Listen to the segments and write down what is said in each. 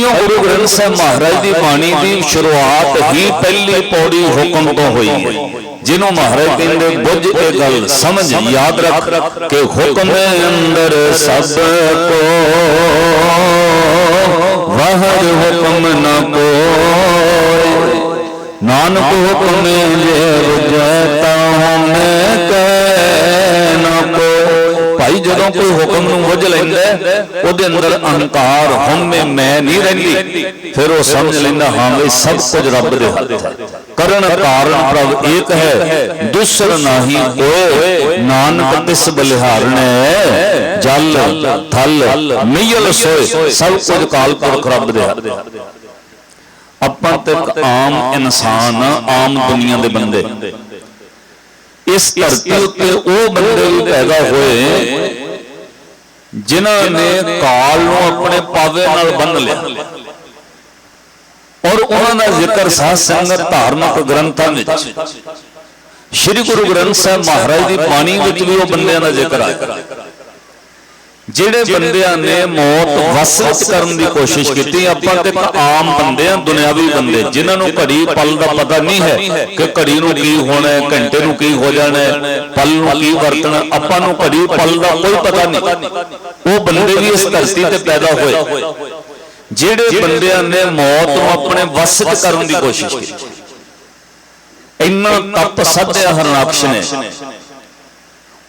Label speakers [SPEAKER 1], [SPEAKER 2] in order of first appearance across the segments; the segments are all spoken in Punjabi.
[SPEAKER 1] ਤਾਈਓ ਗੁਰੂ ਗ੍ਰੰਥ ਸਾਹਿਬ ਮਹਾਰਾਜ ਦੀ ਬਾਣੀ ਦੀ ਸ਼ੁਰੂਆਤ ਹੀ ਪਹਿਲੀ ਪੌੜੀ ਹੁਕਮ ਤੋਂ ਹੋਈ ਹੈ। ਜਿਹਨੂੰ ਮਹਾਰਾਜ ਕਹਿੰਦੇ ਬੁੱਝ ਇਹ ਗੱਲ ਸਮਝ ਯਾਦ ਰੱਖ ਕਿ ਹੁਕਮ ਅੰਦਰ ਸਭ ਕੋ ਵਹਰ ਹੁਕਮ ਨ ਕੋਈ ਨਾਨਕ ਹੁਕਮ ਜੇ ਬੁਝੈ ਤਾਂ ਮੈਂ ਕਹਿ ਨ ਕੋਈ ਭਾਈ ਜਦੋਂ ਕੋਈ ਹੁਕਮ ਨੂੰ ਬੁੱਝ ਲੈਂਦਾ ਉਹਦੇ ਅੰਦਰ ਅਹੰਕਾਰ ਹਉਮੈ ਮੈਂ ਨਹੀਂ ਰਹਿੰਦੀ। ਫਿਰ ਉਹ ਸਮਝ ਲੈਂਦਾ ਹਾਂ ਵੀ ਸਭ ਕੁਝ ਰੱਬ ਦੇ ਹੱਥ ਹੈ ਕਰਨ ਕਾਰਨ ਪ੍ਰਭ ਏਕ ਹੈ ਦੂਸਰ ਨਾਹੀ ਕੋਏ ਨਾਨਕ ਤਿਸ ਬਲਿਹਾਰਣੈ ਜਲ ਥਲ ਮਈਲ ਸੋਏ ਸਭ ਕੁਝ ਕਾਲ ਪੁਰਖ ਰੱਬ ਦੇ ਹੱਥ ਆਪਾਂ ਤੇ ਆਮ ਇਨਸਾਨ ਆਮ ਦੁਨੀਆ ਦੇ ਬੰਦੇ। ਇਸ ਧਰਤੀ ਉੱਤੇ ਉਹ ਬੰਦੇ ਵੀ ਪੈਦਾ ਹੋਏ ਜਿਨ੍ਹਾਂ ਨੇ ਕਾਲ ਨੂੰ ਆਪਣੇ ਪਾਵੇ ਨਾਲ ਬੰਨ ਲਿਆ। ਔਰ ਉਹਨਾਂ ਦਾ ਜ਼ਿਕਰ ਸਾਧ ਸੰਗਤ ਧਾਰਮਿਕ ਗ੍ਰੰਥਾਂ ਵਿੱਚ। ਸ੍ਰੀ ਗੁਰੂ ਗ੍ਰੰਥ ਸਾਹਿਬ ਮਹਾਰਾਜ ਦੀ ਬਾਣੀ ਵਿੱਚ ਵੀ ਉਹ ਬੰਦਿਆਂ ਦਾ ਜ਼ਿਕਰ ਆਇਆ। ਜਿਹੜੇ ਬੰਦਿਆਂ ਨੇ ਮੌਤ ਵਸ ਵਿੱਚ ਕਰਨ ਦੀ ਕੋਸ਼ਿਸ਼ ਕੀਤੀ ਆਪਾਂ ਤੇ ਇੱਕ ਆਮ ਬੰਦੇ ਆ ਦੁਨਿਆਵੀ ਬੰਦੇ ਜਿਨ੍ਹਾਂ ਨੂੰ ਘੜੀ ਪਲ ਦਾ ਪਤਾ ਨਹੀਂ ਹੈ ਕਿ ਘੜੀ ਨੂੰ ਕੀ ਹੋਣਾ ਹੈ ਘੰਟੇ ਨੂੰ ਕੀ ਹੋ ਜਾਣਾ ਹੈ ਪਲ ਨੂੰ ਕੀ ਵਰਤਣਾ ਆਪਾਂ ਨੂੰ ਘੜੀ ਪਲ ਦਾ ਕੋਈ ਪਤਾ ਨਹੀਂ। ਉਹ ਬੰਦੇ ਵੀ ਇਸ ਧਰਤੀ ਤੇ ਪੈਦਾ ਹੋਏ। ਜਿਹੜੇ ਬੰਦਿਆਂ ਨੇ ਮੌਤ ਨੂੰ ਆਪਣੇ ਵਸ ਵਿੱਚ ਕਰਨ ਦੀ ਕੋਸ਼ਿਸ਼ ਕੀਤੀ। ਇੰਨਾ ਤਪ ਸਾਧਿਆ ਹਰਨਾਕਸ਼ ਨੇ।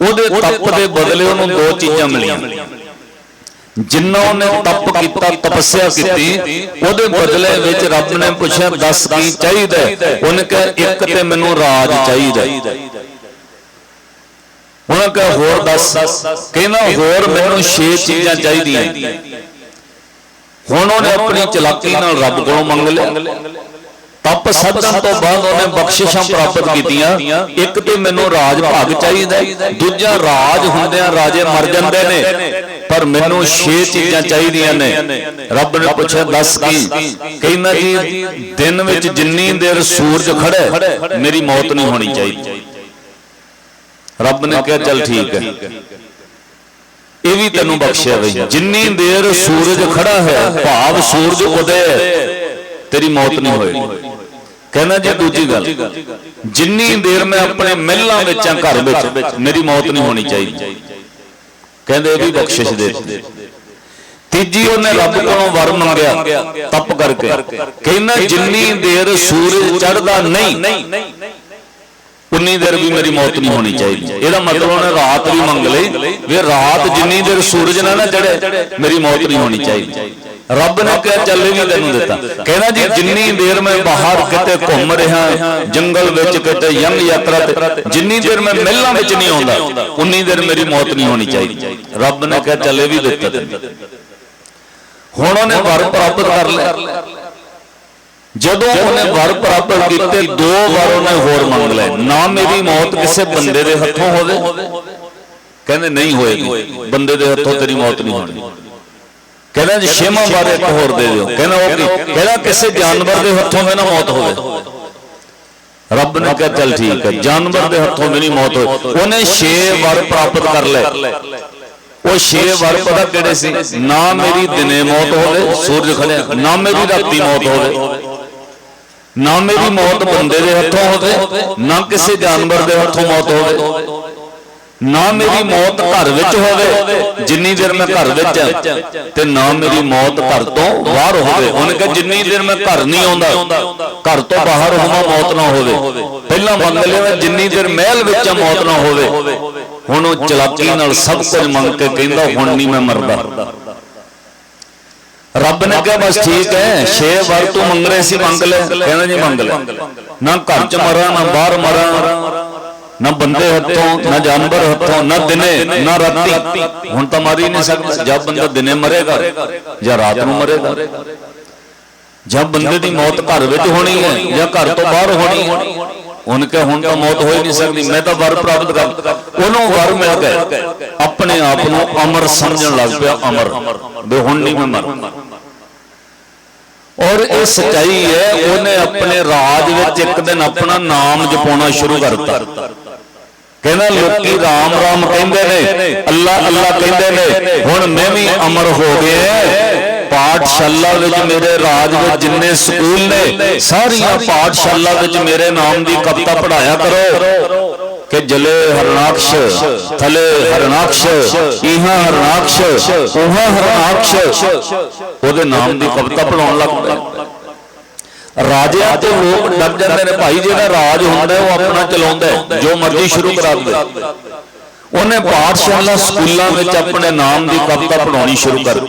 [SPEAKER 1] ਉਹਦੇ ਤਪ ਦੇ ਬਦਲੇ ਉਹਨੂੰ ਦੋ ਚੀਜ਼ਾਂ ਮਿਲੀਆਂ। ਜਿੰਨਾ ਉਹਨੇ ਤਪ ਕੀਤਾ ਤਪੱਸਿਆ ਕੀਤੀ ਉਹਦੇ ਬਦਲੇ ਵਿੱਚ ਰੱਬ ਨੇ ਪੁੱਛਿਆ ਦੱਸ ਕੀ ਚਾਹੀਦਾ? ਉਹਨੇ ਕਿਹਾ ਇੱਕ ਤੇ ਮੈਨੂੰ ਰਾਜ ਚਾਹੀਦਾ। ਉਹਨੇ ਕਿਹਾ ਹੋਰ ਦੱਸ। ਕਹਿੰਦਾ ਹੋਰ ਮੈਨੂੰ ਛੇ ਚੀਜ਼ਾਂ ਚਾਹੀਦੀਆਂ ਹੁਣ ਉਹਨੇ ਆਪਣੀ ਚਲਾਕੀ ਨਾਲ ਰੱਬ ਕੋਲੋਂ ਮੰਗ ਲਿਆ। ਤਪ ਸਾਧਨ ਤੋਂ ਬਾਅਦ ਉਹਨੇ ਬਖਸ਼ਿਸ਼ਾਂ ਪ੍ਰਾਪਤ ਕੀਤੀਆਂ। ਇੱਕ ਤੇ ਮੈਨੂੰ ਰਾਜ ਭਾਗ ਚਾਹੀਦਾ ਦੂਜਾ ਰਾਜ ਹੁੰਦਿਆਂ ਰਾਜੇ ਮਰ ਜਾਂਦੇ ਨੇ। ਪਰ ਮੈਨੂੰ 6 ਚੀਜ਼ਾਂ ਚਾਹੀਦੀਆਂ ਨੇ। ਰੱਬ ਨੇ ਪੁੱਛਿਆ ਦੱਸ ਕੀ? ਕਹਿੰਦਾ ਜੀ ਦਿਨ ਵਿੱਚ ਜਿੰਨੀ ਦੇਰ ਸੂਰਜ ਖੜਾ ਮੇਰੀ ਮੌਤ ਨਹੀਂ ਹੋਣੀ ਚਾਹੀਦੀ। ਰੱਬ ਨੇ ਕਿਹਾ ਚੱਲ ਠੀਕ ਹੈ। ਇਹ ਵੀ ਤੈਨੂੰ ਬਖਸ਼ਿਆ ਬਈ। ਜਿੰਨੀ ਦੇਰ ਸੂਰਜ ਖੜਾ ਹੈ ਭਾਵ ਸੂਰਜ ਉਦੈ ਤੇਰੀ ਮੌਤ ਨਹੀਂ ਹੋਏਗੀ। ਕਹਿੰਦਾ ਜੀ ਦੂਜੀ ਗੱਲ। ਜਿੰਨੀ ਦੇਰ ਮੈਂ ਆਪਣੇ ਮਹਿਲਾਂ ਵਿੱਚ ਆ ਘਰ ਵਿੱਚ ਮੇਰੀ ਮੌਤ ਨਹੀਂ ਹੋਣੀ ਚਾਹੀਦੀ। ਕਹਿੰਦੇ ਇਹ ਵੀ ਬਖਸ਼ਿਸ਼ ਦੇ। ਤੀਜੀ ਉਹਨੇ ਰੱਬ ਕੋਲੋਂ ਵਰ ਮੰਗਿਆ ਤਪ ਕਰਕੇ। ਕਹਿੰਦਾ ਜਿੰਨੀ ਦੇਰ ਸੂਰਜ ਚੜ੍ਹਦਾ ਨਹੀਂ ਉਨੀ ਦੇਰ ਵੀ ਮੇਰੀ ਮੌਤ ਨਹੀਂ ਹੋਣੀ ਚਾਹੀਦੀ। ਇਹਦਾ ਮਤਲਬ ਉਹਨੇ ਰਾਤ ਵੀ ਮੰਗ ਲਈ ਵੀ ਰਾਤ ਜਿੰਨੀ ਦੇਰ ਸੂਰਜ ਨਾ ਨਾ ਚੜੇ ਮੇਰੀ ਮੌਤ ਨਹੀਂ ਹੋਣੀ ਚਾਹੀਦੀ। ਰੱਬ ਨੇ ਕਿਹਾ ਚੱਲੇ ਵੀ ਤੈਨੂੰ ਦਿੱਤਾ। ਕਹਿੰਦਾ ਜੀ ਜਿੰਨੀ ਦੇਰ ਮੈਂ ਬਾਹਰ ਕਿਤੇ ਘੁੰਮ ਰਿਹਾ ਜੰਗਲ ਵਿੱਚ ਕਿਤੇ ਯਮ ਯਾਤਰਾ ਤੇ ਜਿੰਨੀ ਦੇਰ ਮੈਂ ਮਹਿਲਾਂ ਵਿੱਚ ਨਹੀਂ ਆਉਂਦਾ ਉਨੀ ਦੇਰ ਮੇਰੀ ਮੌਤ ਨਹੀਂ ਹੋਣੀ ਚਾਹੀਦੀ। ਰੱਬ ਨੇ ਕਿਹਾ ਚੱਲੇ ਵੀ ਦਿੱਤਾ ਤੈਨੂੰ। ਹੁਣ ਉਹਨੇ ਵਰ ਪ੍ਰਾਪਤ ਕਰ ਲਿਆ। ਜਦੋਂ ਉਹਨੇ ਵਰ ਪ੍ਰਾਪਤ ਕੀਤੇ ਦੋ ਵਾਰ ਉਹਨੇ ਹੋਰ ਮੰਗ ਲਏ। ਨਾ ਮੇਰੀ ਮੌਤ ਕਿਸੇ ਬੰਦੇ ਦੇ ਹੱਥੋਂ ਹੋਵੇ। ਕਹਿੰਦੇ ਨਹੀਂ ਹੋਏਗੀ। ਬੰਦੇ ਦੇ ਹੱਥੋਂ ਤੇਰੀ ਮੌਤ ਨਹੀਂ ਹੋਣੀ। ਕਹਿੰਦਾ ਜੀ ਛੇਵਾਂ ਵਾਰ ਇੱਕ ਹੋਰ ਦੇ ਦਿਓ। ਕਹਿੰਦਾ ਉਹ ਕੀ ਕਹਿੰਦਾ ਕਿਸੇ ਜਾਨਵਰ ਦੇ ਹੱਥੋਂ ਨਾ ਮੌਤ ਹੋਵੇ। ਰੱਬ ਨੇ ਕਿਹਾ ਚੱਲ ਠੀਕ ਹੈ। ਜਾਨਵਰ ਦੇ ਹੱਥੋਂ ਵੀ ਨਹੀਂ ਮੌਤ ਹੋਵੇ ਉਹਨੇ ਛੇ ਵਾਰ ਪ੍ਰਾਪਤ ਕਰ ਲਏ। ਉਹ ਛੇ ਵਰ ਪਤਾ ਕਿਹੜੇ ਸੀ? ਨਾ ਮੇਰੀ ਦਿਨੇ ਮੌਤ ਹੋਵੇ ਸੂਰਜ ਖੜਿਆ। ਨਾ ਮੇਰੀ ਰਾਤੀ ਮੌਤ ਹੋਵੇ। ਨਾ ਮੇਰੀ ਮੌਤ ਬੰਦੇ ਦੇ ਹੱਥੋਂ ਹੋਵੇ ਨਾ ਕਿਸੇ ਜਾਨਵਰ ਦੇ ਹੱਥੋਂ ਮੌਤ ਹੋਵੇ। ਨਾ ਮੇਰੀ ਮੌਤ ਘਰ ਵਿੱਚ ਹੋਵੇ ਜਿੰਨੀ ਦੇਰ ਮੈਂ ਘਰ ਵਿੱਚ ਤੇ ਨਾ ਮੇਰੀ ਮੌਤ ਘਰ ਤੋਂ ਬਾਹਰ ਹੋਵੇ। ਉਹਨੇ ਕਿਹਾ ਜਿੰਨੀ ਦੇਰ ਮੈਂ ਘਰ ਨਹੀਂ ਆਉਂਦਾ ਘਰ ਤੋਂ ਬਾਹਰ ਹੋਵਾਂ ਮੌਤ ਨਾ ਹੋਵੇ। ਪਹਿਲਾਂ ਮੰਗ ਲਿਆ ਜਿੰਨੀ ਦੇਰ ਮਹਿਲ ਵਿੱਚ ਮੌਤ ਨਾ ਹੋਵੇ। ਹੁਣ ਉਹ ਚਲਾਕੀ ਨਾਲ ਸਭ ਕੁਝ ਮੰਗ ਕੇ ਕਹਿੰਦਾ ਹੁਣ ਨਹੀਂ ਮੈਂ ਮਰਦਾ। ਰੱਬ ਨੇ ਕਿਹਾ ਬਸ ਠੀਕ ਹੈ ਛੇ ਵਾਰ ਤੂੰ ਮੰਗ ਰਹੇ ਸੀ ਮੰਗ ਲੈ ਕਹਿੰਦਾ ਜੀ ਮੰਗ ਲੈ ਨਾ ਘਰ ਚ ਮਰਾਂ ਨਾ ਬਾਹਰ ਮਰਾਂ। ਨਾ ਬੰਦੇ ਹੱਥੋਂ ਨਾ ਜਾਨਵਰ ਹੱਥੋਂ ਨਾ ਦਿਨੇ ਨਾ ਰਾਤੀ। ਹੁਣ ਤਾਂ ਮਾਰੀ ਨਹੀਂ ਸਕਦਾ ਜਦ ਬੰਦਾ ਦਿਨੇ ਮਰੇਗਾ ਜਾਂ ਰਾਤ ਨੂੰ ਮਰੇਗਾ। ਜਦ ਬੰਦੇ ਦੀ ਮੌਤ ਘਰ ਵਿੱਚ ਹੋਣੀ ਹੈ ਜਾਂ ਘਰ ਤੋਂ ਬਾਹਰ ਹੋਣੀ ਹੈ। ਉਹਨ ਕਿ ਹੁਣ ਤਾਂ ਮੌਤ ਹੋ ਹੀ ਨਹੀਂ ਸਕਦੀ ਮੈਂ ਤਾਂ ਵਰ ਪ੍ਰਾਪਤ ਕਰ ਉਹਨੂੰ ਵਰ ਮਿਲ ਗਏ। ਆਪਣੇ ਆਪ ਨੂੰ ਅਮਰ ਸਮਝਣ ਲੱਗ ਪਿਆ ਅਮਰ। ਵੀ ਹੁਣ ਨਹੀਂ ਮੈਂ ਮਰ ਔਰ ਇਹ ਸਚਾਈ ਹੈ ਉਹਨੇ ਆਪਣੇ ਰਾਜ ਵਿੱਚ ਇੱਕ ਦਿਨ ਆਪਣਾ ਨਾਮ ਜਪਾਉਣਾ ਸ਼ੁਰੂ ਕਰਤਾ। ਕਹਿੰਦਾ ਲੋਕੀ ਰਾਮ ਰਾਮ ਕਹਿੰਦੇ ਨੇ ਅੱਲਾ ਅੱਲਾ ਕਹਿੰਦੇ ਨੇ ਹੁਣ ਮੈਂ ਵੀ ਅਮਰ ਹੋ ਗਿਆ ਪਾਠਸ਼ਾਲਾ ਵਿੱਚ ਮੇਰੇ ਰਾਜ ਵਿੱਚ ਜਿੰਨੇ ਸਕੂਲ ਨੇ ਸਾਰੀਆਂ ਪਾਠਸ਼ਾਲਾ ਵਿੱਚ ਮੇਰੇ ਨਾਮ ਦੀ ਕਵਿਤਾ ਪੜਾਇਆ ਕਰੋ। ਕਿ ਜਲੇ ਹਰਨਾਕਸ਼ ਥਲੇ ਹਰਨਾਕਸ਼ ਇਹਾਂ ਹਰਨਾਕਸ਼ ਉਹਾਂ ਹਰਨਾਕਸ਼। ਉਹਦੇ ਨਾਮ ਦੀ ਕਵਿਤਾ ਪੜਾਉਣ ਲੱਗ ਪਏ। ਰਾਜਿਆਂ ਤੇ ਲੋਕ ਡਰ ਜਾਂਦੇ ਨੇ ਭਾਈ, ਜਿਹੜਾ ਰਾਜ ਹੁੰਦਾ ਉਹ ਆਪਣਾ ਚਲਾਉਂਦਾ ਜੋ ਮਰਜ਼ੀ ਸ਼ੁਰੂ ਕਰਾ ਦੇ ਉਹਨੇ ਪਾਠਸ਼ਾਲਾ ਸਕੂਲਾਂ ਵਿੱਚ ਆਪਣੇ ਨਾਮ ਦੀ ਕਵਿਤਾ ਪੜਾਉਣੀ ਸ਼ੁਰੂ ਕਰ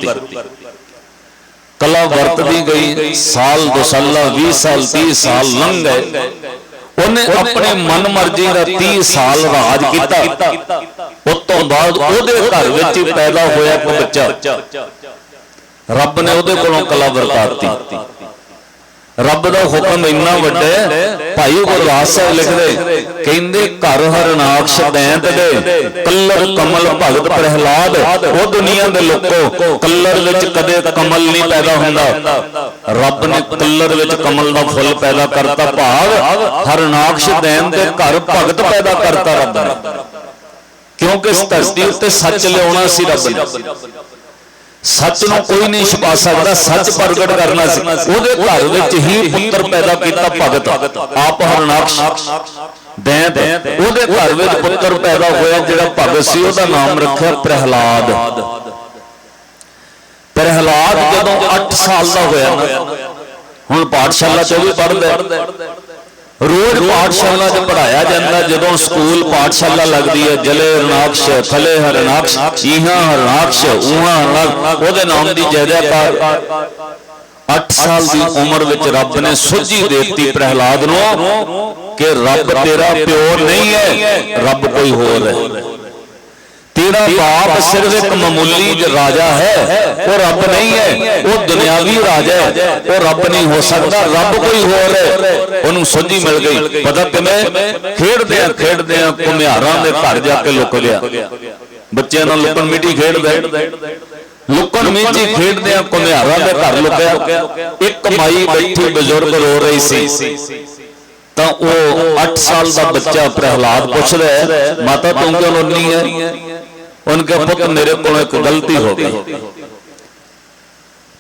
[SPEAKER 1] ਕਲਾ ਵਰਤਦੀ ਗਈ, ਸਾਲ ਦੋ ਸਾਲਾਂ 20 ਸਾਲ 30 ਸਾਲ ਲੰਘ ਗਏ। ਉਹਨੇ ਆਪਣੇ ਮਨ ਮਰਜ਼ੀ ਦਾ 30 ਸਾਲ ਰਾਜ ਕੀਤਾ। ਉਸ ਤੋਂ ਬਾਅਦ ਉਹਦੇ ਘਰ ਵਿੱਚ ਹੀ ਪੈਦਾ ਹੋਇਆ ਇੱਕ ਬੱਚਾ। ਰੱਬ ਨੇ ਉਹਦੇ ਕੋਲੋਂ ਕਲਾ ਵਰਤਾਤੀ। ਰੱਬ ਦਾ ਹੁਕਮ ਇੰਨਾ ਵੱਡਾ ਭਾਈ ਗੁਰਦਾਸ ਸਾਹਿਬ ਲਿਖਦੇ, ਕਹਿੰਦੇ ਘਰ ਹਰਨਾਕਸ਼ ਦੈਂਤ ਦੇ, ਕੱਲਰ ਕਮਲ ਭਗਤ ਪ੍ਰਹਿਲਾਦ, ਉਹ ਦੁਨੀਆ ਦੇ ਲੋਕੋ, ਕੱਲਰ ਵਿੱਚ ਕਦੇ ਕਮਲ ਨਹੀਂ ਪੈਦਾ ਹੁੰਦਾ। ਰੱਬ ਨੇ ਕੱਲਰ ਵਿੱਚ ਕਮਲ ਦਾ ਫੁੱਲ ਪੈਦਾ ਕਰਤਾ ਭਾਵ ਹਰਨਾਕਸ਼ ਦੈਂਤ ਦੇ ਘਰ ਭਗਤ ਪੈਦਾ ਕਰਤਾ ਰੱਬ ਨੇ। ਕਿਉਂਕਿ ਇਸ ਧਰਤੀ ਉੱਤੇ ਸੱਚ ਲਿਆਉਣਾ ਸੀ ਰੱਬ ਨੇ। ਸੱਚ ਨੂੰ ਕੋਈ ਨਹੀਂ ਛੁਪਾ ਸਕਦਾ ਸੱਚ ਪ੍ਰਗਟ ਕਰਨਾ ਸੀ। ਉਹਦੇ ਘਰ ਵਿੱਚ ਹੀ ਪੁੱਤਰ ਪੈਦਾ ਕੀਤਾ ਭਗਤ। ਆਪ ਹਰਨਾਕਸ਼ ਦੈਂਤ। ਉਹਦੇ ਘਰ ਵਿੱਚ ਪੁੱਤਰ ਪੈਦਾ ਹੋਇਆ ਜਿਹੜਾ ਭਗਤ ਸੀ ਉਹਦਾ ਨਾਮ ਰੱਖਿਆ ਪ੍ਰਹਿਲਾਦ। ਪ੍ਰਹਿਲਾਦ। ਜਦੋਂ 8 ਸਾਲ ਦਾ ਹੋਇਆ ਨਾ ਹੁਣ ਪਾਠਸ਼ਾਲਾ ਚ ਉਹ ਵੀ ਪੜ੍ਹਦਾ। ਰੋਜ਼ ਪਾਠਸ਼ਾਲਾ 'ਚ ਪੜਾਇਆ ਜਾਂਦਾ, ਜਦੋਂ ਸਕੂਲ ਪਾਠਸ਼ਾਲਾ ਲੱਗਦੀ ਹੈ, ਜਲੇ ਹਰਨਾਕਸ਼ ਥਲੇ ਹਰਨਾਕਸ਼ ਇਹਾਂ ਹਰਨਾਕਸ਼ ਉਹਾਂ ਹਰਨਾਕਸ਼, ਉਹਦੇ ਨਾਮ ਦੀ ਜੈਜੈਕਾਰ 8 ਸਾਲ ਦੀ ਉਮਰ ਵਿੱਚ ਰੱਬ ਨੇ ਸੁਝੀ ਦੇਤੀ ਪ੍ਰਹਿਲਾਦ ਨੂੰ ਕਿ ਰੱਬ ਤੇਰਾ ਪਿਓ ਨਹੀਂ ਹੈ, ਰੱਬ ਕੋਈ ਹੋਰ ਹੈ। ਤੇਰਾ ਬਾਪ ਸਿਰਫ ਇੱਕ ਮਾਮੂਲੀ ਜਿਹਾ ਰਾਜਾ ਹੈ ਉਹ ਰੱਬ ਨਹੀਂ ਹੈ ਉਹ ਦੁਨਿਆਵੀ ਰਾਜਾ ਹੈ ਉਹ ਰੱਬ ਨਹੀਂ ਹੋ ਸਕਦਾ ਰੱਬ ਕੋਈ ਹੋਰ ਹੈ। ਉਹਨੂੰ ਸੋਝੀ ਮਿਲ ਗਈ। ਪਤਾ ਕਿਵੇਂ? ਖੇਡਦੇ ਆ ਖੇਡਦੇ ਆ ਘੁਮਿਆਰਾਂ ਦੇ ਘਰ ਜਾ ਕੇ ਲੁਕ ਗਿਆ। ਬੱਚਿਆਂ ਨਾਲ ਲੁਕਣ ਮਿੱਟੀ ਖੇਡਦਾ। ਲੁਕਣ ਮਿੱਟੀ ਖੇਡਦੇ। ਆ ਘੁਮਿਆਰਾਂ ਦੇ ਘਰ ਲੁਕਿਆ ਇੱਕ ਮਾਈ ਬੈਠੀ ਬਜ਼ੁਰਗ ਰੋ ਰਹੀ ਸੀ। ਤਾਂ ਉਹ 8 ਸਾਲ ਦਾ ਬੱਚਾ ਪ੍ਰਹਿਲਾਦ ਪੁੱਛਦਾ ਮਾਤਾ ਤੂੰ ਕਿਉਂ ਰੋਣੀ ਹੈ? ਪੁੱਤ ਮੇਰੇ ਕੋਲੋਂ ਇੱਕ ਗਲਤੀ ਹੋ ਗਈ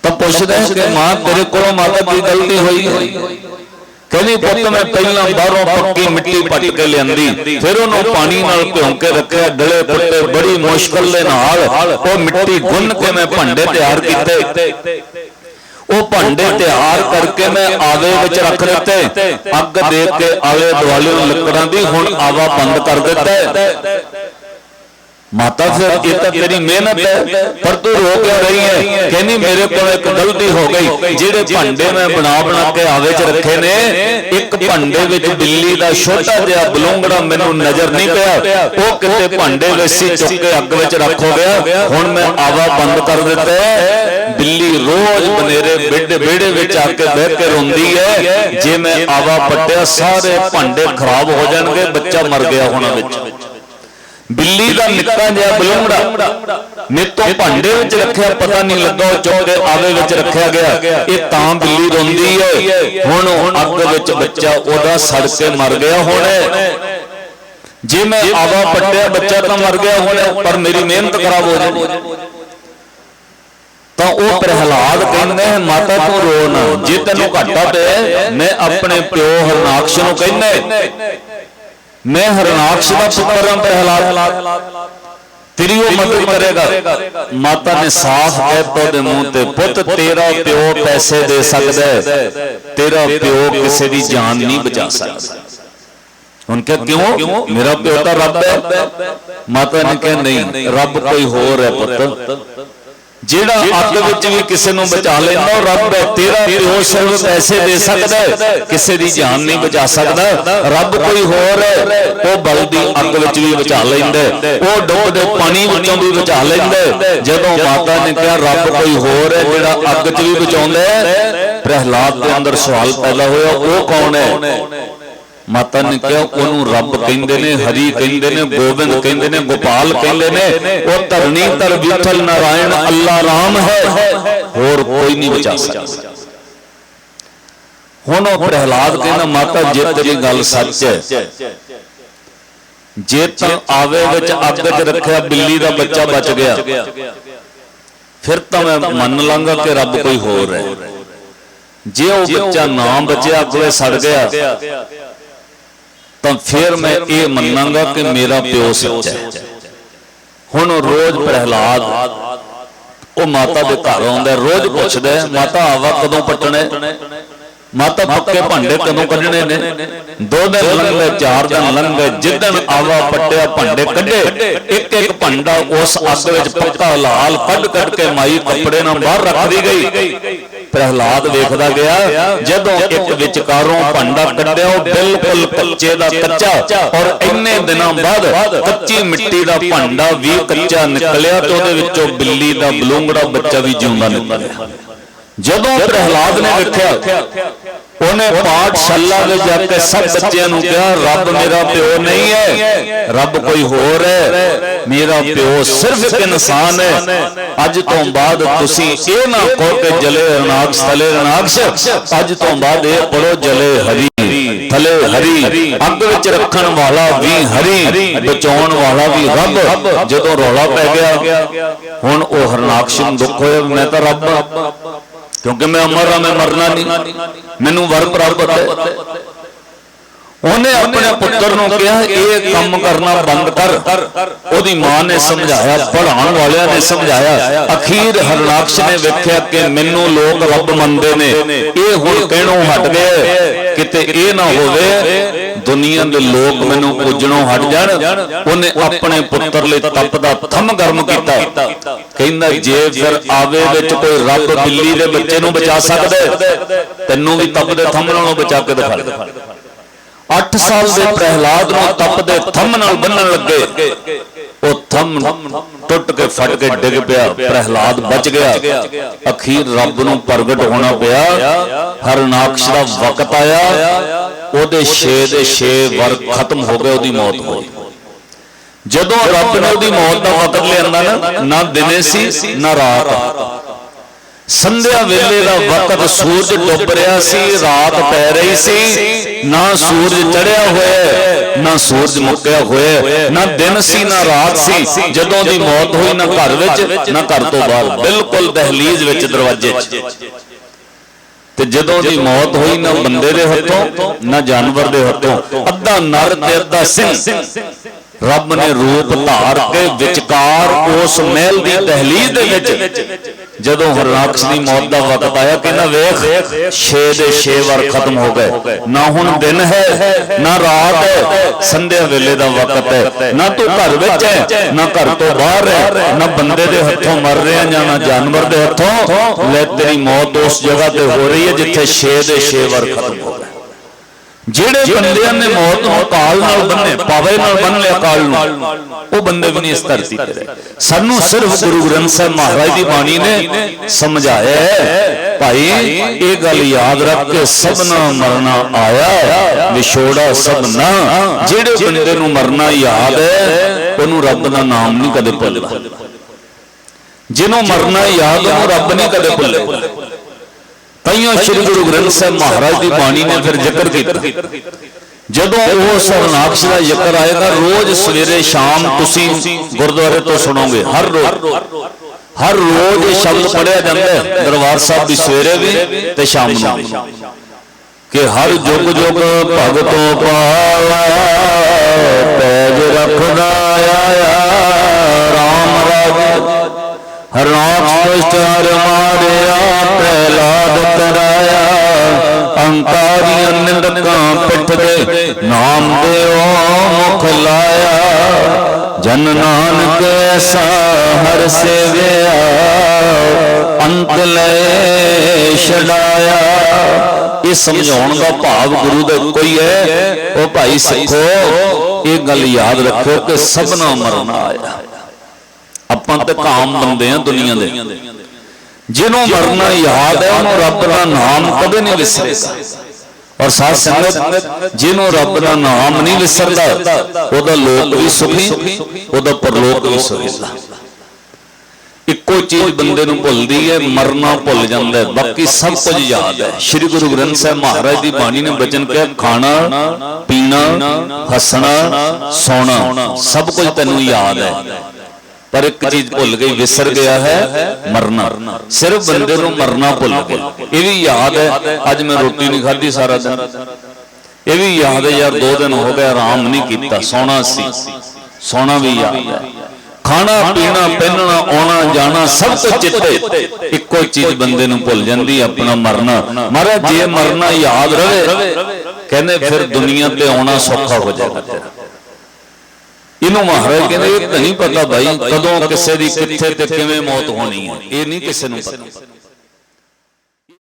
[SPEAKER 1] ਤਾਂ ਪੁੱਛਦਾ ਹੈ ਕਿ ਮਾਂ ਤੇਰੇ ਕੋਲੋਂ ਮਾਤਾ ਕੀ ਗਲਤੀ ਹੋਈ ਹੈ ਕਹਿੰਦੀ ਪੁੱਤ ਮੈਂ ਪਹਿਲਾਂ ਬਾਹਰੋਂ ਪੱਕੀ ਮਿੱਟੀ ਪੱਟ ਕੇ ਲਿਆਂਦੀ ਫਿਰ ਉਹਨੂੰ ਪਾਣੀ ਨਾਲ ਭਿਉਂ ਕੇ ਰੱਖਿਆ ਡਲੇ ਪੁੱਟੇ ਬੜੀ ਮੁਸ਼ਕਲ ਦੇ ਨਾਲ ਉਹ ਮਿੱਟੀ ਗੁੰਨ ਕੇ ਮੈਂ ਭਾਂਡੇ ਤਿਆਰ ਕੀਤੇ ਉਹ ਭਾਂਡੇ ਤਿਆਰ ਕਰਕੇ ਮੈਂ ਆਵੇ ਵਿੱਚ ਰੱਖ ਦਿੱਤੇ ਅੱਗ ਦੇ ਕੇ ਆਲੇ ਦੁਆਲੇ ਨੂੰ ਲੱਕੜਾਂ ਦੀ ਹੁਣ ਆਵਾ ਬੰਦ ਕਰ ਦਿੱਤਾ। ਮਾਤਾ ਫਿਰ ਇਹ ਤਾਂ ਤੇਰੀ ਮਿਹਨਤ ਹੈ ਪਰ ਤੂੰ ਰੋ ਕਿਉਂ ਰਹੀ ਹੈ? ਕਹਿੰਦੀ ਮੇਰੇ ਕੋਲ ਇੱਕ ਗਲਤੀ ਹੋ ਗਈ। ਜਿਹੜੇ ਭਾਂਡੇ ਮੈਂ ਬਣਾ ਬਣਾ ਕੇ ਆਵੇ 'ਚ ਰੱਖੇ ਨੇ ਇੱਕ ਭਾਂਡੇ ਵਿੱਚ ਬਿੱਲੀ ਦਾ ਛੋਟਾ ਜਿਹਾ ਬਲੂੰਗੜਾ ਮੈਨੂੰ ਨਜ਼ਰ ਨਹੀਂ ਪਿਆ। ਉਹ ਕਿਤੇ ਭਾਂਡੇ ਵਿੱਚ ਸੀ ਚੁੱਕ ਕੇ ਅੱਗ ਵਿੱਚ ਰੱਖ ਹੋ ਗਿਆ ਹੁਣ ਮੈਂ ਆਵਾ ਬੰਦ ਕਰ ਦਿੱਤਾ। ਬਿੱਲੀ ਰੋਜ਼ ਬਨੇਰੇ ਬਿੱਡ ਵਿਹੜੇ ਵਿੱਚ ਆ ਕੇ ਬਹਿ ਕੇ ਰੋਂਦੀ ਹੈ। ਜੇ ਮੈਂ ਆਵਾ ਪੱਟਿਆ ਸਾਰੇ ਭਾਂਡੇ ਖਰਾਬ ਹੋ ਜਾਣਗੇ ਬੱਚਾ ਮਰ ਗਿਆ ਹੋਣਾ ਵਿੱਚ। ਬਿੱਲੀ ਦਾ ਨਿੱਕਾ ਜਿਹਾ ਬਲੂੰਗੜਾ। ਮੇਤੋਂ ਭਾਂਡੇ ਵਿੱਚ ਰੱਖਿਆ ਪਤਾ ਨਹੀਂ ਲੱਗਾ ਉਹ ਕੇ ਆਵੇ ਵਿੱਚ ਰੱਖਿਆ ਗਿਆ। ਇਹ ਤਾਂ ਬਿੱਲੀ ਰੋਂਦੀ ਹੈ ਹੁਣ ਅੱਗ ਵਿੱਚ ਬੱਚਾ ਉਹਦਾ ਸੜ ਕੇ ਮਰ ਗਿਆ ਹੁਣ। ਜੇ ਮੈਂ ਆਵਾ ਪੱਟਿਆ ਬੱਚਾ ਤਾਂ ਮਰ ਗਿਆ ਹੁਣ ਪਰ ਮੇਰੀ ਮਿਹਨਤ ਖਰਾਬ ਹੋ ਜਾਣੀ। ਤਾਂ ਉਹ ਪ੍ਰਹਿਲਾਦ ਕਹਿੰਦੇ ਮਾਤਾ ਤੂੰ ਰੋ ਨਾ। ਜੇ ਤੈਨੂੰ ਘਾਟਾ ਪਿਆ ਮੈਂ ਆਪਣੇ ਪਿਓ ਹਰਨਾਕਸ਼ ਨੂੰ ਕਹਿੰਦਾ ਮੈਂ ਹਰਨਾਕਸ਼ ਦਾ ਪੁੱਤਰ ਹਾਂ ਪ੍ਰਹਿਲਾਦ ਤੇਰੀ ਉਹ ਮਦਦ ਕਰੇਗਾ। ਮਾਤਾ ਨੇ ਸਾਫ਼ ਕਹਿਤਾ ਉਹਦੇ ਮੂੰਹ ਤੇ ਪੁੱਤ ਤੇਰਾ ਪਿਓ ਪੈਸੇ ਦੇ ਸਕਦਾ ਹੈ। ਤੇਰਾ ਪਿਓ ਕਿਸੇ ਦੀ ਜਾਨ ਨਹੀਂ ਬਚਾ ਸਕਦਾ। ਹੁਣ ਕਿਹਾ ਕਿਉਂ? ਮੇਰਾ ਪਿਓ ਤਾਂ ਰੱਬ ਹੈ। ਮਾਤਾ ਨੇ ਕਿਹਾ ਨਹੀਂ ਰੱਬ ਕੋਈ ਹੋਰ ਹੈ ਪੁੱਤ। ਜਿਹੜਾ ਅੱਗ ਵਿੱਚ ਵੀ ਕਿਸੇ ਨੂੰ ਬਚਾ ਲੈਂਦਾ ਉਹ ਰੱਬ ਹੈ ਤੇਰਾ ਪਿਓ ਸਿਰਫ ਪੈਸੇ ਦੇ ਸਕਦਾ ਕਿਸੇ ਦੀ ਜਾਨ ਨਹੀਂ ਬਚਾ ਸਕਦਾ ਰੱਬ ਕੋਈ ਹੋਰ ਹੈ ਉਹ ਬਲਦੀ ਅੱਗ ਵਿੱਚ ਵੀ ਬਚਾ ਲੈਂਦਾ। ਉਹ ਡੋਬਦੇ ਪਾਣੀ ਵਿੱਚੋਂ ਵੀ ਬਚਾ ਲੈਂਦਾ। ਜਦੋਂ ਮਾਤਾ ਨੇ ਕਿਹਾ ਰੱਬ ਕੋਈ ਹੋਰ ਹੈ ਜਿਹੜਾ ਅੱਗ 'ਚ ਵੀ ਬਚਾਉਂਦਾ ਹੈ ਪ੍ਰਹਿਲਾਦ ਦੇ ਅੰਦਰ ਸਵਾਲ ਪੈਦਾ ਹੋਇਆ ਉਹ ਕੌਣ ਹੈ ਮਾਤਾ ਨੇ ਕਿਹਾ ਉਹਨੂੰ ਰੱਬ ਕਹਿੰਦੇ ਨੇ ਹਰੀ ਕਹਿੰਦੇ ਨੇ ਗੋਬਿੰਦ ਕਹਿੰਦੇ ਨੇ ਗੋਪਾਲ ਕਹਿੰਦੇ ਨੇ ਉਹ ਧਰਣੀ ਧਰ ਵਿਠਲ ਨਾਰਾਇਣ ਅੱਲਾ ਰਾਮ ਹੈ। ਹੋਰ ਕੋਈ ਨਹੀਂ ਬਚਾ ਸਕਦਾ। ਹੁਣ ਉਹ ਪ੍ਰਹਿਲਾਦ ਕਹਿੰਦਾ ਮਾਤਾ ਜੇ ਤੇਰੀ ਗੱਲ ਸੱਚ ਹੈ। ਜੇ ਤਾਂ ਆਵੇ ਵਿੱਚ ਅੱਗ 'ਚ ਰੱਖਿਆ ਬਿੱਲੀ ਦਾ ਬੱਚਾ ਬਚ ਗਿਆ। ਫਿਰ ਤਾਂ ਮੈਂ ਮੰਨ ਲਾਂਗਾ ਕਿ ਰੱਬ ਕੋਈ ਹੋਰ ਹੈ। ਜੇ ਉਹ ਬੱਚਾ ਨਾ ਬਚਿਆ ਕੋਲੇ ਸੜ ਗਿਆ। ਤਾਂ ਫਿਰ ਮੈਂ ਇਹ ਮੰਨਾਂਗਾ ਕਿ ਮੇਰਾ ਪਿਓ ਸੱਚਾ ਹੈ। ਹੁਣ ਉਹ ਰੋਜ਼ ਪ੍ਰਹਿਲਾਦ ਉਹ ਮਾਤਾ ਦੇ ਘਰ ਆਉਂਦਾ ਰੋਜ਼ ਪੁੱਛਦਾ ਮਾਤਾ ਆਵਾ ਕਦੋਂ ਪਟਣੇ? ਮਾਤਾ ਪੱਕੇ ਭਾਂਡੇ ਕਦੋਂ ਕੱਢਣੇ ਨੇ? ਦੋ ਦਿਨ ਲੰਘੇ ਚਾਰ ਦਿਨ ਲੰਘੇ ਜਿੱਦਣ ਆਵਾ ਪੱਟਿਆ ਭਾਂਡੇ ਕੱਢੇ ਇੱਕ ਇੱਕ ਭਾਂਡਾ ਉਸ ਅੱਗ ਵਿੱਚ ਪੱਕਾ ਲਾਲ ਕੱਢ ਕੱਢ ਕੇ ਮਾਈ ਕੱਪੜੇ ਨਾਲ ਬਾਹਰ ਰੱਖਦੀ ਗਈ। ਪ੍ਰਹਿਲਾਦ ਵੇਖਦਾ ਗਿਆ ਜਦੋਂ ਇੱਕ ਵਿਚਕਾਰੋਂ ਭਾਂਡਾ ਕੱਢਿਆ ਉਹ ਬਿਲਕੁਲ ਕੱਚੇ ਦਾ ਕੱਚਾ ਔਰ ਇੰਨੇ ਦਿਨਾਂ ਬਾਅਦ ਕੱਚੀ ਮਿੱਟੀ ਦਾ ਭਾਂਡਾ ਵੀ ਕੱਚਾ ਨਿਕਲਿਆ ਤੇ ਉਹਦੇ ਵਿੱਚੋਂ ਬਿੱਲੀ ਦਾ ਬਲੂੰਗੜਾ ਬੱਚਾ ਵੀ ਜਿਉਂਦਾ ਨਿਕਲਿਆ। ਜਦੋਂ ਪ੍ਰਹਿਲਾਦ ਨੇ ਵੇਖਿਆ ਉਹਨੇ ਪਾਠਸ਼ਾਲਾ ਵਿੱਚ ਜਾ ਕੇ ਸਭ ਬੱਚਿਆਂ ਨੂੰ ਕਿਹਾ ਰੱਬ ਮੇਰਾ ਪਿਓ ਨਹੀਂ ਹੈ। ਰੱਬ ਕੋਈ ਹੋਰ ਹੈ। ਮੇਰਾ ਪਿਓ ਸਿਰਫ ਇੱਕ ਇਨਸਾਨ ਹੈ। ਅੱਜ ਤੋਂ ਬਾਅਦ ਤੁਸੀਂ ਇਹ ਨਾ ਕਹੋ ਕਿ ਜਲੇ ਰਣਾਕਸ਼ ਥਲੇ ਰਣਾਕਸ਼। ਅੱਜ ਤੋਂ ਬਾਅਦ ਇਹ ਪੜੋ ਜਲੇ ਹਰੀ। ਥਲੇ ਹਰੀ। ਅੱਗ ਵਿੱਚ ਰੱਖਣ ਵਾਲਾ ਵੀ ਹਰੀ। ਬਚਾਉਣ ਵਾਲਾ ਵੀ ਰੱਬ। ਜਦੋਂ ਰੌਲਾ ਪੈ ਗਿਆ ਹੁਣ ਉਹ ਹਰਨਾਕਸ਼ ਨੂੰ ਦੁੱਖ ਹੋਇਆ ਮੈਂ ਤਾਂ ਰੱਬ। ਕਿਉਂਕਿ ਮੈਂ ਅਮਰ ਹਾਂ ਮੈਂ ਮਰਨਾ ਨਹੀਂ। ਮੈਨੂੰ ਵਰ ਪ੍ਰਾਪਤ ਹੈ। ਉਹਨੇ ਆਪਣੇ ਪੁੱਤਰ ਨੂੰ ਕਿਹਾ ਇਹ ਕੰਮ ਕਰਨਾ ਬੰਦ ਕਰ। ਉਹਦੀ ਮਾਂ ਨੇ ਸਮਝਾਇਆ ਪੜਾਉਣ ਵਾਲਿਆਂ ਨੇ ਸਮਝਾਇਆ। ਅਖੀਰ ਹਰਨਾਕਸ਼ ਨੇ ਵੇਖਿਆ ਕਿ ਮੈਨੂੰ ਲੋਕ ਰੱਬ ਮੰਨਦੇ ਨੇ। ਇਹ ਹੁਣ ਕਹਿਣੋਂ ਹਟ ਗਏ? ਕਿਤੇ ਇਹ ਨਾ ਹੋਵੇ ਦੁਨੀਆ ਦੇ ਲੋਕ ਮੈਨੂੰ ਪੂਜਣੋਂ ਹਟ ਜਾਣ। ਉਹਨੇ ਆਪਣੇ ਪੁੱਤਰ ਲਈ ਤਪ ਦਾ ਥੰਮ ਗਰਮ ਕੀਤਾ। ਕਹਿੰਦਾ ਜੇ ਫਿਰ ਆਵੇ ਵਿੱਚ ਕੋਈ ਰੱਬ ਬਿੱਲੀ ਦੇ ਬੱਚੇ ਨੂੰ ਬਚਾ ਸਕਦਾ ਤੈਨੂੰ ਵੀ ਤਪ ਦੇ ਥੰਮ ਨਾਲੋਂ ਬਚਾ ਕੇ ਦਿਖਾ 8 ਸਾਲ ਦੇ ਪ੍ਰਹਿਲਾਦ ਨੂੰ ਤਪ ਥੰਮ ਨਾਲ ਬੰਨਣ ਲੱਗੇ। ਉਹ ਥੰਮ ਟੁੱਟ ਕੇ ਫਟ ਕੇ ਡਿੱਗ ਪਿਆ। ਪ੍ਰਹਿਲਾਦ ਬਚ ਗਿਆ। ਅਖੀਰ ਰੱਬ ਨੂੰ ਪ੍ਰਗਟ ਹੋਣਾ ਪਿਆ। ਹਰਨਾਕਸ਼ ਦਾ ਵਕਤ ਆਇਆ। ਉਹਦੇ 6 ਦੇ 6 ਵਰ ਖਤਮ ਹੋ ਗਏ, ਉਹਦੀ ਮੌਤ ਹੋ ਗਈ। ਜਦੋਂ ਰੱਬ ਨੇ ਉਹਦੀ ਮੌਤ ਦਾ ਵਕਤ ਲਿਆਂਦਾ ਨਾ ਨਾ ਦਿਨੇ ਸੀ, ਨਾ ਰਾਤ। ਸੰਧਿਆ ਵੇਲੇ ਦਾ ਵਕਤ ਸੂਰਜ ਡੁੱਬ ਰਿਹਾ ਸੀ ਰਾਤ ਪੈ ਰਹੀ ਸੀ। ਨਾ ਸੂਰਜ ਚੜਿਆ ਹੋਇਆ ਨਾ ਸੂਰਜ ਮੁੱਕਿਆ ਹੋਇਆ ਨਾ ਦਿਨ ਸੀ ਨਾ ਰਾਤ ਸੀ ਜਦੋਂ ਦੀ ਮੌਤ ਹੋਈ ਨਾ ਘਰ ਵਿੱਚ ਨਾ ਘਰ ਤੋਂ ਬਾਹਰ। ਬਿਲਕੁਲ ਦਹਲੀਜ਼ ਵਿੱਚ ਦਰਵਾਜ਼ੇ 'ਚ। ਤੇ ਜਦੋਂ ਦੀ ਮੌਤ ਹੋਈ ਨਾ ਬੰਦੇ ਦੇ ਹੱਥੋਂ ਨਾ ਜਾਨਵਰ ਦੇ ਹੱਥੋਂ। ਅੱਧਾ ਨਰ ਤੇ ਅੱਧਾ ਸਿੰਘ ਰੱਬ ਨੇ ਰੂਪ ਧਾਰ ਕੇ ਵਿਚਕਾਰ ਉਸ ਮਹਿਲ ਦੀ ਦਹਲੀਜ਼ ਦੇ ਵਿੱਚ। ਜਦੋਂ ਹਰਨਾਕਸ਼ ਦੀ ਮੌਤ ਦਾ ਵਕਤ ਆਇਆ ਕਹਿੰਦਾ ਵੇਖ 6 ਦੇ 6 ਵਾਰ ਖਤਮ ਹੋ ਗਏ। ਨਾ ਹੁਣ ਦਿਨ ਹੈ ਨਾ ਰਾਤ ਹੈ ਸੰਧਿਆ ਵੇਲੇ ਦਾ ਵਕਤ ਹੈ। ਨਾ ਤੂੰ ਘਰ ਵਿੱਚ ਹੈ ਨਾ ਘਰ ਤੋਂ ਬਾਹਰ ਹੈ ਨਾ ਬੰਦੇ ਦੇ ਹੱਥੋਂ ਮਰ ਰਿਹਾ ਜਾਂ ਨਾ ਜਾਨਵਰ ਦੇ ਹੱਥੋਂ ਲੈ ਤੇਰੀ ਮੌਤ ਉਸ ਜਗ੍ਹਾ ਤੇ ਹੋ ਰਹੀ ਹੈ ਜਿੱਥੇ 6 ਦੇ 6 ਵਾਰ ਖਤਮ ਹੋ ਗਏ। ਜਿਹੜੇ ਬੰਦਿਆਂ ਨੇ ਮੌਤ ਨੂੰ ਕਾਲ ਨਾਲ ਬੰਨੇ ਪਾਵੇ ਨਾਲ ਬੰਨ ਲਿਆ ਕਾਲ ਨੂੰ ਉਹ ਬੰਦੇ ਵੀ ਨਹੀਂ ਇਸ ਧਰਤੀ ਤੇ ਰਹੇ। ਸਾਨੂੰ ਸਿਰਫ ਗੁਰੂ ਗ੍ਰੰਥ ਸਾਹਿਬ ਮਹਾਰਾਜ ਦੀ ਬਾਣੀ ਨੇ ਸਮਝਾਇਆ ਹੈ। ਭਾਈ ਇਹ ਗੱਲ ਯਾਦ ਰੱਖ ਕੇ ਸਭਨਾ ਮਰਨਾ ਆਇਆ। ਵਿਛੋੜਾ ਸਭਨਾ। ਜਿਹੜੇ ਬੰਦੇ ਨੂੰ ਮਰਨਾ ਯਾਦ ਹੈ ਉਹਨੂੰ ਰੱਬ ਦਾ ਨਾਮ ਨਹੀਂ ਕਦੇ ਭੁੱਲਦਾ। ਜਿਹਨੂੰ ਮਰਨਾ ਯਾਦ ਉਹਨੂੰ ਰੱਬ ਨਹੀਂ ਕਦੇ ਭੁੱਲੇ ਕਈਆਂ ਸ੍ਰੀ ਗੁਰੂ ਗ੍ਰੰਥ ਸਾਹਿਬ ਮਹਾਰਾਜ ਦੀ ਬਾਣੀ ਨੇ ਫਿਰ ਜ਼ਿਕਰ ਕੀਤਾ। ਜਦੋਂ ਉਹ ਸਰਨਾਕਸ਼ ਦਾ ਜ਼ਿਕਰ ਆਏਗਾ ਰੋਜ਼ ਸਵੇਰੇ ਸ਼ਾਮ ਤੁਸੀਂ ਗੁਰਦੁਆਰੇ ਤੋਂ ਸੁਣੋਗੇ ਹਰ ਰੋਜ਼। ਹਰ ਰੋਜ਼। ਇਹ ਸ਼ਬਦ ਪੜਿਆ ਜਾਂਦਾ ਦਰਬਾਰ ਸਾਹਿਬ ਦੀ ਸਵੇਰੇ ਵੀ ਤੇ ਸ਼ਾਮ ਨੂੰ ਕਿ ਹਰ ਜੁਗ ਜੁਗ ਭਗਤੋਂ ਪਾਵਾ ਪੈਜ ਰੱਖਦਾ ਆਇਆ RAM ਰਾਜ ਹਰਨਾਮ ਮਾਰਿਆ ਪ੍ਰਹਿਲਾਦ ਕਰਾਇਆ ਅੰਕਾਰੀਆਂ ਨਿੰਦਕਾਂ ਪਿੱਠ ਦੇ ਨਾਮ ਦਿਓ, ਮੁਖ ਲਾਇਆ। ਜਨ ਨਾਨਕ ਐਸਾ ਹਰ ਸੇਵਿਆ। ਅੰਤ ਲੈ ਛਡਾਇਆ। ਇਹ ਸਮਝਾਉਣ ਦਾ ਭਾਵ ਗੁਰੂ ਦਾ ਕੋਈ ਹੈ। ਉਹ ਭਾਈ ਸਿੱਖੋ, ਇਹ ਗੱਲ ਯਾਦ ਰੱਖੋ ਕਿ ਸਭਨਾ ਮਰਨਾ ਆਇਆ। ਆਪਾਂ ਤੇ ਕਾਮ ਬੰਦੇ ਆ ਦੁਨੀਆ ਦੇ। ਜਿਹਨੂੰ ਮਰਨਾ ਯਾਦ ਹੈ ਉਹਨੂੰ ਰੱਬ ਦਾ ਨਾਮ ਕਦੇ ਨਹੀਂ ਵਿਸਰੇਗਾ। ਔਰ ਸਾਧ ਸੰਗਤ ਜਿਹਨੂੰ ਰੱਬ ਦਾ ਨਾਮ ਨਹੀਂ ਵਿਸਰਦਾ ਉਹਦਾ ਲੋਕ ਵੀ ਸੁਖੀ ਉਹਦਾ ਪਰਲੋਕ ਵੀ ਸੁਖੀਲਾ ਇੱਕੋ ਚੀਜ਼ ਬੰਦੇ ਨੂੰ ਭੁੱਲਦੀ ਹੈ ਮਰਨਾ ਭੁੱਲ ਜਾਂਦਾ ਹੈ। ਬਾਕੀ ਸਭ ਕੁਝ ਯਾਦ ਹੈ। ਸ੍ਰੀ ਗੁਰੂ ਗ੍ਰੰਥ ਸਾਹਿਬ ਮਹਾਰਾਜ ਦੀ ਬਾਣੀ ਨੇ ਬਚਨ ਕਿਹਾ ਖਾਣਾ ਪੀਣਾ ਹੱਸਣਾ ਸੌਣਾ ਸਭ ਕੁਝ ਤੈਨੂੰ ਯਾਦ ਹੈ। ਪਰ ਇੱਕ ਚੀਜ਼ ਭੁੱਲ ਗਈ ਵਿਸਰ ਗਿਆ ਹੈ ਮਰਨਾ। ਸਿਰਫ ਬੰਦੇ ਨੂੰ ਮਰਨਾ ਭੁੱਲ ਗਿਆ ਇਹ ਵੀ ਯਾਦ ਹੈ ਅੱਜ ਮੈਂ ਰੋਟੀ ਨਹੀਂ ਖਾਧੀ ਸਾਰਾ ਦਿਨ। ਇਹ ਵੀ ਯਾਦ ਹੈ ਯਾਰ ਦੋ ਦਿਨ ਹੋ ਗਏ ਆਰਾਮ ਨਹੀਂ ਕੀਤਾ ਸੌਣਾ ਸੀ। ਸੌਣਾ ਵੀ ਯਾਦ ਹੈ। ਖਾਣਾ ਪੀਣਾ ਪਹਿਨਣਾ ਆਉਣਾ ਜਾਣਾ ਸਭ ਕੁਝ ਚਿੱਤੇ ਇੱਕੋ ਚੀਜ਼ ਬੰਦੇ ਨੂੰ ਭੁੱਲ ਜਾਂਦੀ ਆਪਣਾ ਮਰਨਾ। ਮਹਾਰਾਜ ਜੇ ਮਰਨਾ ਯਾਦ ਰਵੇ ਕਹਿੰਦੇ ਫਿਰ ਦੁਨੀਆ ਤੇ ਆਉਣਾ ਸੌਖਾ ਹੋ ਜਾਏਗਾ ਇਹਨੂੰ ਮਹਾਰਾਜ ਕਹਿੰਦੇ ਇਹ ਤਾਂ ਨਹੀਂ ਪਤਾ ਭਾਈ ਕਦੋਂ ਕਿਸੇ ਦੀ ਕਿੱਥੇ ਤੇ ਕਿਵੇਂ ਮੌਤ ਹੋਣੀ ਹੈ। ਇਹ ਨਹੀਂ ਕਿਸੇ ਨੂੰ ਪਤਾ।